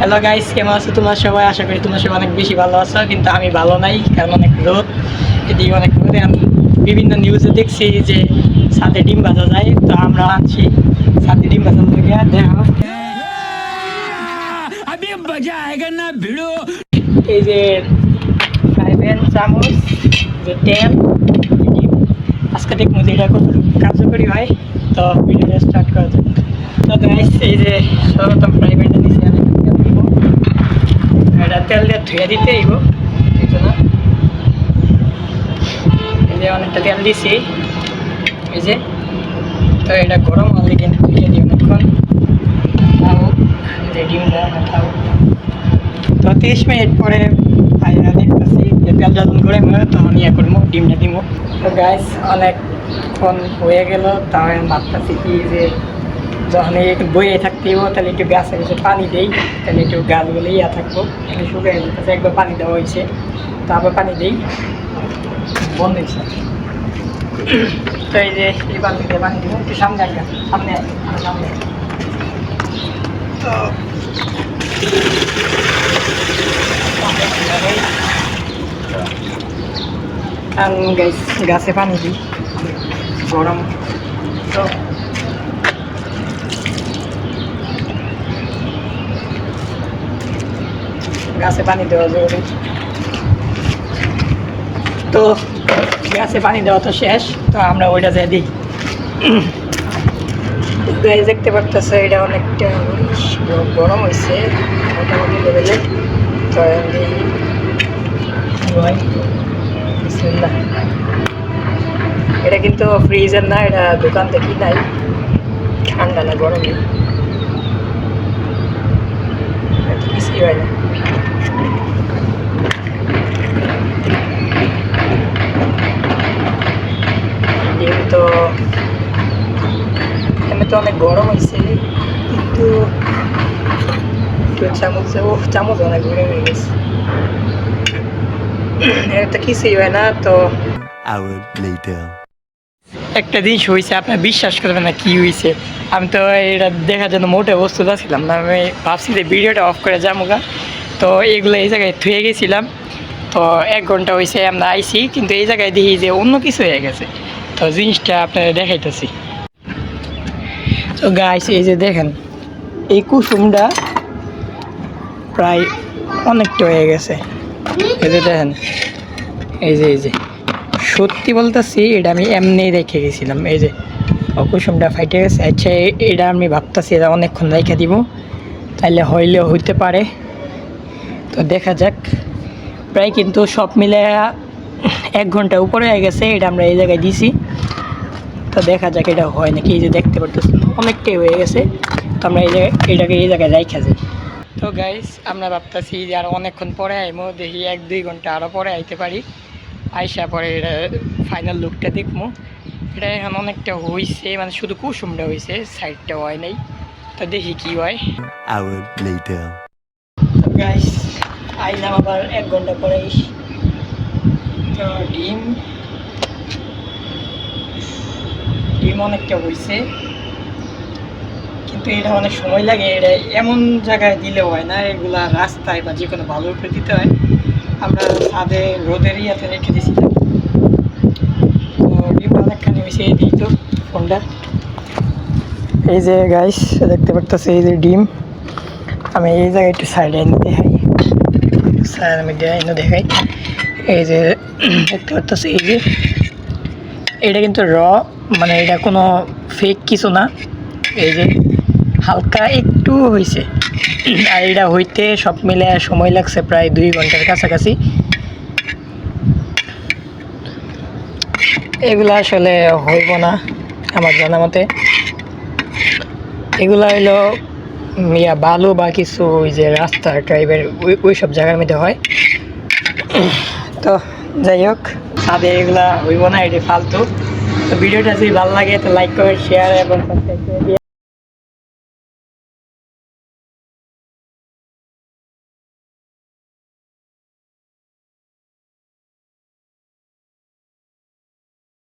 Hello guys কেমন আছো তোমরা সবাই? আশা করি তোমরা সবাই অনেক বেশি ভালো আছো, কিন্তু আমি ভালো নাই, কারণ অনেক রোদ। এদিকে অনেক রোদে আমি বিভিন্ন নিউজে দেখছি যে সাথে ডিম বাজা যায়, তো আমরা আনছি সাথে ডিম বাজার থেকে হ্যাঁ, দেখো। এই যে ফ্রাইপ্যান চামচ, যে ট্যাম আজকে দেখব খুব কার্যকরী হয়, তো ভিডিওটা স্টার্ট করা যায় তো গাইস এই যে সর্বপ্রথম ফ্রাইপ্যানটা এটা তেল দিয়ে ধুয়ে দিতে এইব এই অনেকটা তেল দিছি, এই যে। তো এটা গরম অলরেডি ধুয়ে দিই অনেকক্ষণ তাও যে তো তিরিশ মিনিট পরে আইয়া দেখতেছি যে তেল যখন গরম হয় তখন ইয়ে করব ডিমটা দিব তো গ্যাস অনেকক্ষণ হয়ে গেল, তাও আমি ভাবতেছি কি যে যখন একটু বইয়ে থাকতেইব তাহলে একটু গাছে এসে পানি দেই তাহলে একটু গাছগুলো ইয়া থাকব। এখানে শুকিয়ে যেতেছে একবার পানি দেওয়া হয়েছে। তারপর পানি দেই। বন্ধ হয়েছে। তো এই যে এই বালতি দিয়ে পানি দিব একটু সামনে একটা সামনে আয়, সামনে তো গাছে পানি দিই। গরম। তো গাছে পানি দেওয়া জরুরি। তো গাছে পানি দেওয়া তো শেষ, তো আমরা ওইটা যাই দিই। দেখতে পারতেছে, এটা অনেকটা গরম হয়েছে মোটামুটি লেভেলে তো। এটা কিন্তু ফ্রিজের না, এটা দোকান থেকে নাই। ঠান্ডা না গরমে কিছুই হয় না? তো এমনি তো অনেক গরম হয়েছে কিন্তু চামচে ও চামচ অনেক গরম হয়ে গেছে। এটা কিছুই হয় না তো একটা জিনিস হয়েছে আপনার বিশ্বাস করবেন না কি হয়েছে আমি তো এটা দেখার জন্য মোটে প্রস্তুত ছিলাম না আমি ভাবছি যে ভিডিওটা অফ করে যাব গা। তো এগুলো এই জায়গায় থুয়ে গেছিলাম। তো এক ঘণ্টা হয়েছে আমরা আইছি কিন্তু এই জায়গায় দেখি যে অন্য কিছু হয়ে গেছে। তো জিনিসটা আপনারা দেখাইতেছি। তো গাইস এই যে দেখেন, এই কুসুমটা প্রায় অনেকটা হয়ে গেছে। এই যে দেখেন, এই যে এই যে। সত্যি বলতেছি, এটা আমি এমনি রেখে গেছিলাম। এই যে অকুসুমটা ফাইটে গেছে। আচ্ছা এটা আমি ভাবতেছি, এটা অনেকক্ষণ রেখে দিব। তাইলে হইলেও হইতে পারে। তো দেখা যাক। প্রায় কিন্তু সব মিলে এক ঘণ্টা উপরে হয়ে গেছে, এটা আমরা এই জায়গায় দিছি। তো দেখা যাক এটা হয় নাকি এই যে দেখতে পারতেছি অনেকটাই হয়ে গেছে। তো আমরা এই জায়গায় এটাকে এই জায়গায় রাইখা যাই। তো গাইস আমরা ভাবতেছি যে আর অনেকক্ষণ পরে আইমো দেখি এক দুই ঘণ্টা আরও পরে আইতে পারি। আইসা পরে এটা ফাইনাল লুকটা দেখব এটা এখন অনেকটা হয়েছে মানে শুধু কুসুমটা হয়েছে সাইডটা হয় নাই। তো দেখি কি হয়। গাইস আইলাম আবার এক ঘণ্টা পরে। তো ডিম ডিম অনেকটা হয়েছে কিন্তু এটা অনেক সময় লাগে, এটা এমন জায়গায় দিলে হয় না, এগুলা রাস্তায় বা যে কোনো ভালোর উপরে দিতে হয়। আমরা ছাদে, রোদের ইয়াতে রেখে দিয়েছিলাম ডিম অনেকখানি হয়েছে এই এই যে গাইস দেখতে পারতেছে এই যে ডিম। আমি এই জায়গায় একটু সাইডে এনে দেখাই। সাইড আমি দেখাই এই যে, দেখতে পারতেছি এই যে এটা কিন্তু র মানে এটা কোনো ফেক কিছু না। এই যে হালকা একটু হয়েছে আর এটা হইতে সব মিলে সময় লাগছে প্রায় দুই ঘণ্টার কাছাকাছি। এগুলো আসলে হইব না, আমার জানা মতে। এগুলো হইল ইয়া বালু বা কিছু ওই যে রাস্তা ওই ওই সব জায়গার মধ্যে হয়। তো যাই হোক ছাদে এগুলা হইব না, এটি ফালতু। তো ভিডিওটা যদি ভালো লাগে, তো লাইক করে শেয়ার এবং সাবস্ক্রাইব করে